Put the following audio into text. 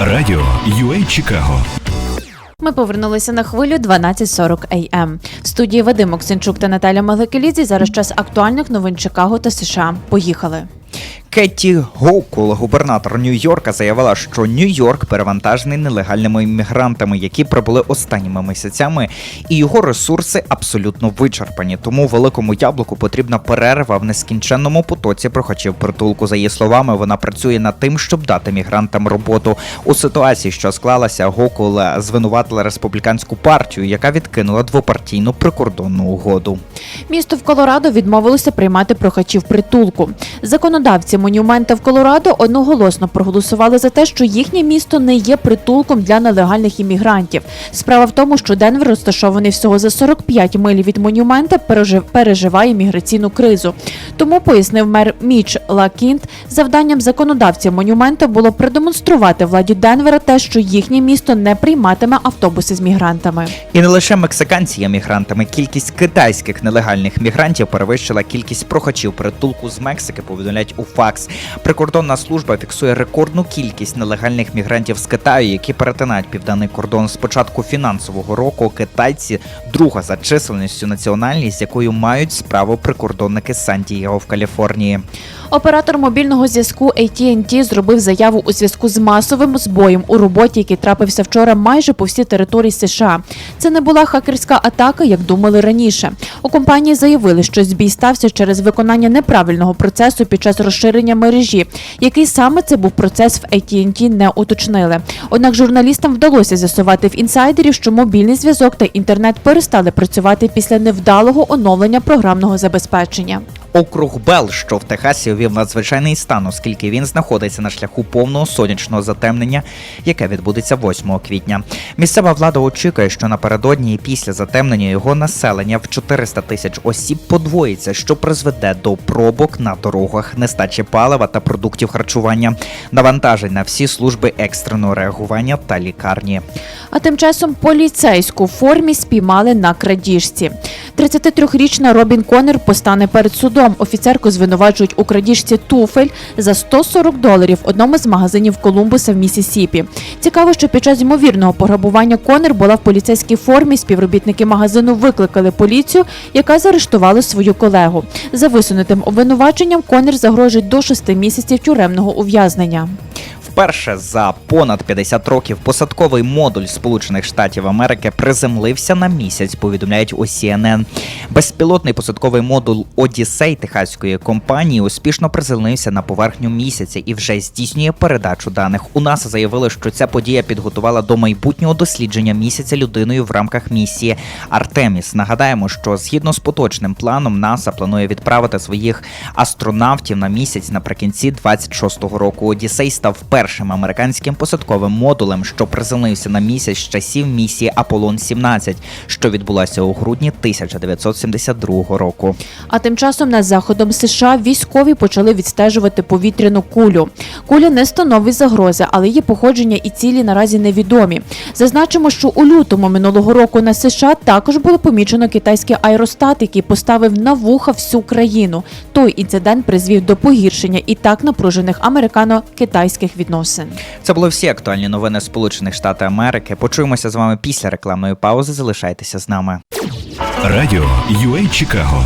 Радіо UA Чикаго. Ми повернулися на хвилю 12.40 АМ. В студії Вадим Оксенчук та Наталя Маликелідзі. Зараз час актуальних новин Чикаго та США. Поїхали. Кетті Гоукул, губернатор Нью-Йорка, заявила, що Нью-Йорк перевантажений нелегальними іммігрантами, які прибули останніми місяцями, і його ресурси абсолютно вичерпані. Тому великому яблуку потрібна перерва в нескінченному потоці прохачів притулку. За її словами, вона працює над тим, щоб дати мігрантам роботу. У ситуації, що склалася, Гокул звинуватила республіканську партію, яка відкинула двопартійну прикордонну угоду. Місто в Колорадо відмовилося приймати прохачів притулку. Законодавці монумента в Колорадо одноголосно проголосували за те, що їхнє місто не є притулком для нелегальних іммігрантів. Справа в тому, що Денвер, розташований всього за 45 миль від монумента, пережив- переживає міграційну кризу. Тому пояснив мер Міч Лакінт, завданням законодавців монумента було продемонструвати владі Денвера те, що їхнє місто не прийматиме автобуси з мігрантами. І не лише мексиканці є мігрантами. Кількість китайських нелегальних мігрантів перевищила кількість прохачів притулку з Мексики. Повідомляють у ФАКС. Прикордонна служба фіксує рекордну кількість нелегальних мігрантів з Китаю, які перетинають південний кордон з початку фінансового року. Китайці друга за численністю національність, якою мають справу прикордонники з Сан-Дієго в Каліфорнії. Оператор мобільного зв'язку AT&T зробив заяву у зв'язку з масовим збоєм у роботі, який трапився вчора майже по всій території США. Це не була хакерська атака, як думали раніше. У компанії заявили, що збій стався через виконання неправильного процесу під час розширення мережі. Який саме це був процес в AT&T не уточнили. Однак журналістам вдалося з'ясувати в інсайдерів, що мобільний зв'язок та інтернет перестали працювати після невдалого оновлення програмного забезпечення. Округ Бел, що в Техасі, увів надзвичайний стан, оскільки він знаходиться на шляху повного сонячного затемнення, яке відбудеться 8 квітня. Місцева влада очікує, що напередодні і після затемнення його населення в 400 тисяч осіб подвоїться, що призведе до пробок на дорогах, нестачі палива та продуктів харчування, навантажень на всі служби екстреного реагування та лікарні. А тим часом поліцейську формі спіймали на крадіжці. 33-річна Робін Коннор постане перед судом. Офіцерку звинувачують у крадіжці туфель за 140 доларів в одному з магазинів Колумбуса в Місісіпі. Цікаво, що під час ймовірного пограбування Коннор була в поліцейській формі. Співробітники магазину викликали поліцію, яка заарештувала свою колегу. За висунутим обвинуваченням Коннор загрожує до 6 місяців тюремного ув'язнення. Вперше за понад 50 років посадковий модуль Сполучених Штатів Америки приземлився на місяць, повідомляють у CNN. Безпілотний посадковий модуль Одіссей техаської компанії успішно приземлився на поверхню місяця і вже здійснює передачу даних. У НАСА заявили, що ця подія підготувала до майбутнього дослідження місяця людиною в рамках місії Артеміс. Нагадаємо, що згідно з поточним планом НАСА планує відправити своїх астронавтів на місяць наприкінці 26-го року. Одіссей став першим американським посадковим модулем, що приземлився на місяць з часів місії Аполлон 17, що відбулася у грудні 1972 року. А тим часом над заходом США військові почали відстежувати повітряну кулю. Куля не становить загрози, але її походження і цілі наразі невідомі. Зазначимо, що у лютому минулого року на США також було помічено китайський аеростат, який поставив на вуха всю країну. Той інцидент призвів до погіршення і так напружених американо-китайських відносин. Це були всі актуальні новини Сполучених Штатів Америки. Почуємося з вами після рекламної паузи. Залишайтеся з нами. Радіо UA Чикаго.